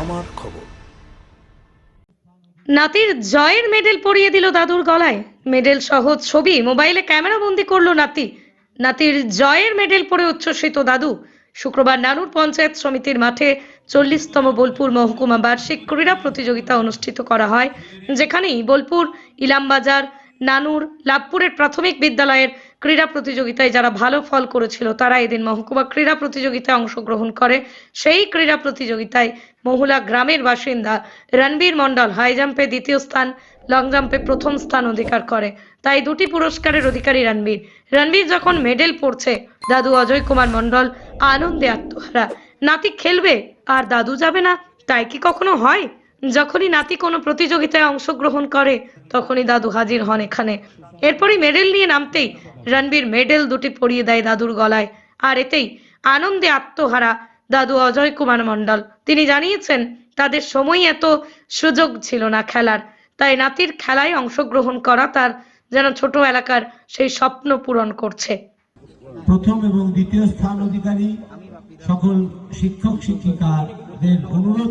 আমার খবর। নাতির জয়ের মেডেল পরিয়ে দিল দাদুর গলায়। মেডেল সহ ছবি, মোবাইলে ক্যামেরা বন্দি করল নাতি। নাতির জয়ের মেডেল পরে উচ্ছ্বসিত দাদু। শুক্রবার নানুর পঞ্চায়েত সমিতির মাঠে চল্লিশতম বোলপুর মহকুমা বার্ষিক ক্রীড়া প্রতিযোগিতা অনুষ্ঠিত করা হয়, যেখানেই বোলপুর, ইলামবাজার, নানুর, লাভপুরের প্রাথমিক বিদ্যালয়ের ক্রীড়া প্রতিযোগিতায় যারা ভালো ফল করেছিল, তারা এদিন মহকুমা ক্রীড়া প্রতিযোগিতায় অংশগ্রহণ করে। সেই ক্রীড়া প্রতিযোগিতায় মহুলা গ্রামের বাসিন্দা রণবীর মণ্ডল হাই জাম্পে দ্বিতীয় স্থান, লং জাম্পে প্রথম স্থান অধিকার করে। তাই দুটি পুরস্কারের অধিকারী রণবীর। রণবীর যখন মেডেল পড়ছে, দাদু অজয় কুমার মণ্ডল আনন্দে আত্মহারা। নাতি খেলবে, আর দাদু যাবে না, তাই কি কখনো হয়? যখনই নাতি কোনো প্রতিযোগিতায় অংশগ্রহণ করে, তখনই দাদু হাজির হন এখানে। এরপরই মেডেল নিয়ে নামতেই রণবীর মেডেল দুটি পরিয়ে দেয় দাদুর গলায়। আর এতেই আনন্দে আত্মহারা দাদু অজয় কুমার মণ্ডল। তিনি জানিয়েছেন তাদের সময় এত সুযোগ ছিল না খেলার। তাই নাতির খেলায় অংশগ্রহণ করা তার যেন ছোট এলাকার সেই স্বপ্ন পূরণ করছে। প্রথম এবং দ্বিতীয় স্থান অধিকারী সকল শিক্ষক শিক্ষিকাদের অনুরোধ।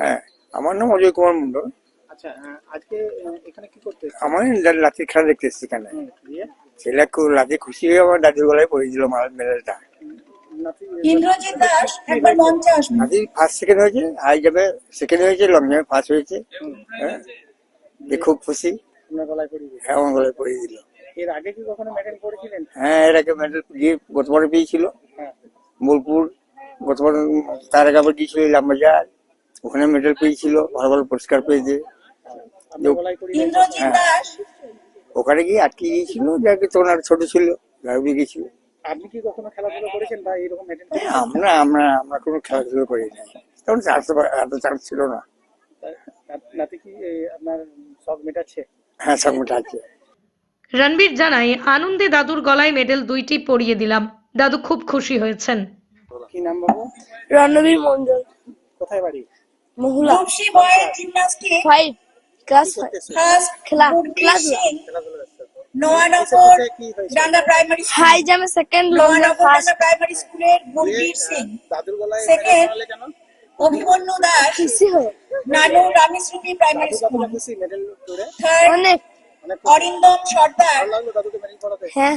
হ্যাঁ আমার নাম অজয় কুমার মন্ডল আচ্ছা আজকে এখানে কি করতে আমার লাঠির খেলা দেখতে এসেছি এখানে। হুম, দিয়ে ছেলে খুব লাঠি খুশি হয়ে আমার দাদির গলায় পড়ে দিল মাল মেডেলটা নাতি ইন্দ্রজিৎ দাস একবার মঞ্চে আসুন দাদি ফার্স্ট সেকেন্ড হয়েছে হাই সেকেন্ড হয়েছে লং জাম্পে ফার্স্ট হয়েছে। হ্যাঁ? খুব খুশি। আপনার গলায়। হ্যাঁ আমার গলায় পড়ে দিল। এর আগে কি কখনো মেডেল পড়েছিলেন? হ্যাঁ এর আগে মেডেল গতবারে পেয়েছিল। হ্যাঁ। বোলপুর গতবার তার আগে আবার গিয়েছিল ইলামবাজার ওখানে মেডেল পেয়েছিল ভালো ভালো পুরস্কার পেয়েছে। ইন্দ্রজিৎ হ্যাঁ। দাস ওখানে গিয়ে আটকে গিয়েছিল যাকে তখন আর ছোট ছিল গাড়ি গিয়েছিল। আপনি কি কখনো খেলাধুলা করেছেন বা এরকম আমরা আমরা আমরা কোনো খেলাধুলো করি নাই। তখন চান্স এত চান্স ছিল না। নাতি কি আপনার সব মেটাচ্ছে? হ্যাঁ সঙ্গটা আছে রণবীর জানায় আনন্দে দাদুর গলায় মেডেল দুইটি পরিয়ে দিলাম। দাদু খুব খুশি হয়েছেন। কি নাম বাবু? রণবীর মন্ডল কোথায় বাড়ি? Mahula. Five. Class five first খেলা- গুরপ্রীত খেলাধুলা। সিং খেলাধুলা ব্যস্ত। নোয়ানগর কিসে কি হয়েছে ডাঙ্গা প্রাইমারি হাই জাম্পে সেকেন্ড নোয়ানগর ফার্স্ট প্রাইমারি স্কুলের গুরপ্রীত সিং কেন? Abhimanyu Das Nanu primary school third. Arindam Sardar. হ্যাঁ।